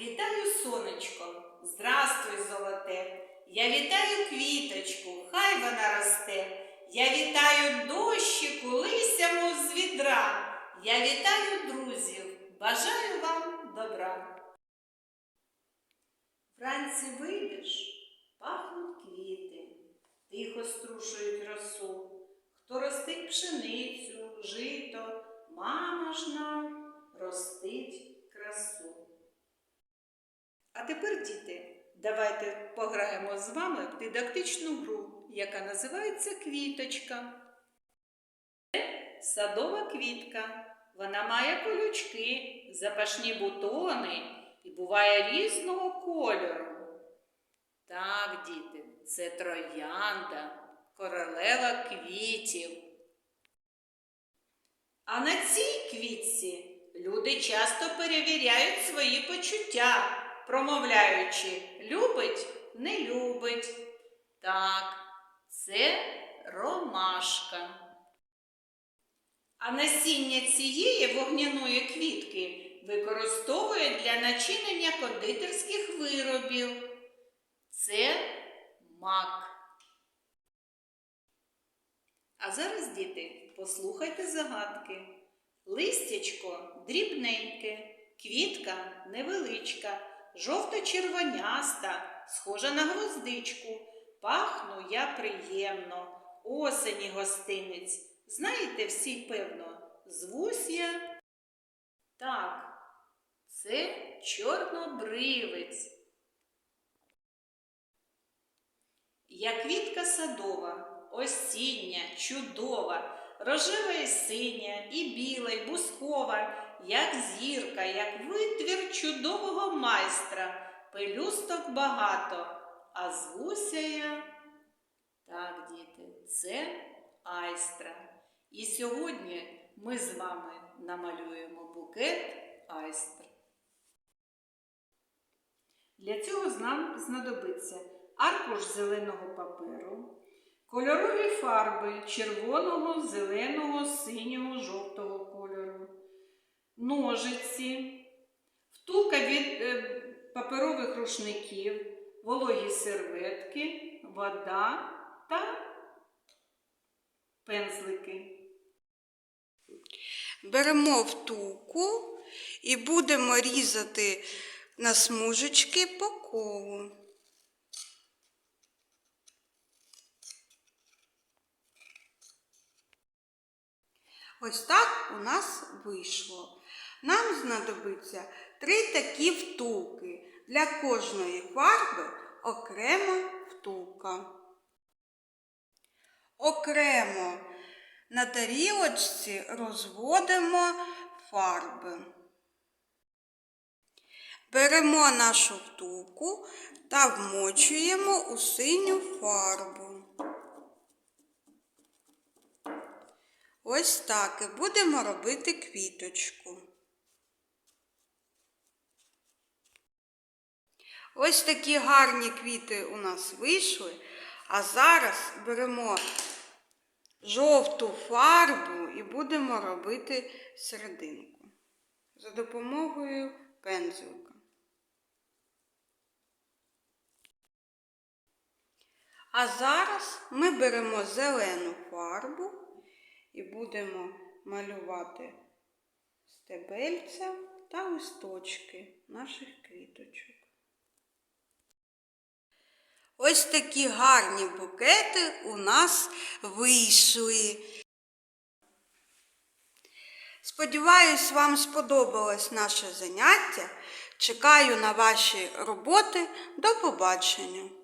вітаю сонечко, здрастуй, золоте. Я вітаю квіточку, хай вона росте. Я вітаю дощику, лисяму з відра. Я вітаю друзів, бажаю вам добра. Вранці вийдеш, пахнуть квіти, тихо струшують росу. Хто ростить пшеницю, жито, мама ж нам ростить красу. А тепер, діти, давайте пограємо з вами в дидактичну гру, яка називається Квіточка. Це садова квітка. Вона має колючки, запашні бутони і буває різного кольору. Так, діти, це троянда, королева квітів. А на цій квітці люди часто перевіряють свої почуття, промовляючи любить, не любить. Так, це ромашка. А насіння цієї вогняної квітки використовують для начинення кондитерських виробів. Це мак. А зараз, діти, послухайте загадки. Листячко дрібненьке, квітка невеличка, жовто-червоняста, схожа на гвоздичку. Пахну я приємно, осені гостинець. Знаєте всі, певно, звусь я. Так, це чорнобривець. Я квітка садова, осіння, чудова, рожева і синя, і біла, і бускова, як зірка, як витвір чудового майстра, пелюсток багато, а звуся я. Так, діти, це айстра. І сьогодні ми з вами намалюємо букет айстр. Для цього нам знадобиться аркуш зеленого паперу, кольорові фарби червоного, зеленого, синього, жовтого кольору, ножиці, втулка від е, паперових рушників, вологі серветки, вода та пензлики. Беремо втулку і будемо різати на смужечки по колу. Ось так у нас вийшло. Нам знадобиться три такі втулки. Для кожної фарби окрема втулка. Окремо на тарілочці розводимо фарби. Беремо нашу втулку та вмочуємо у синю фарбу. Ось так і будемо робити квіточку. Ось такі гарні квіти у нас вийшли. А зараз беремо жовту фарбу і будемо робити серединку за допомогою пензлика. А зараз ми беремо зелену фарбу і будемо малювати стебельця та листочки наших квіточок. Ось такі гарні букети у нас вийшли. Сподіваюсь, вам сподобалось наше заняття. Чекаю на ваші роботи. До побачення!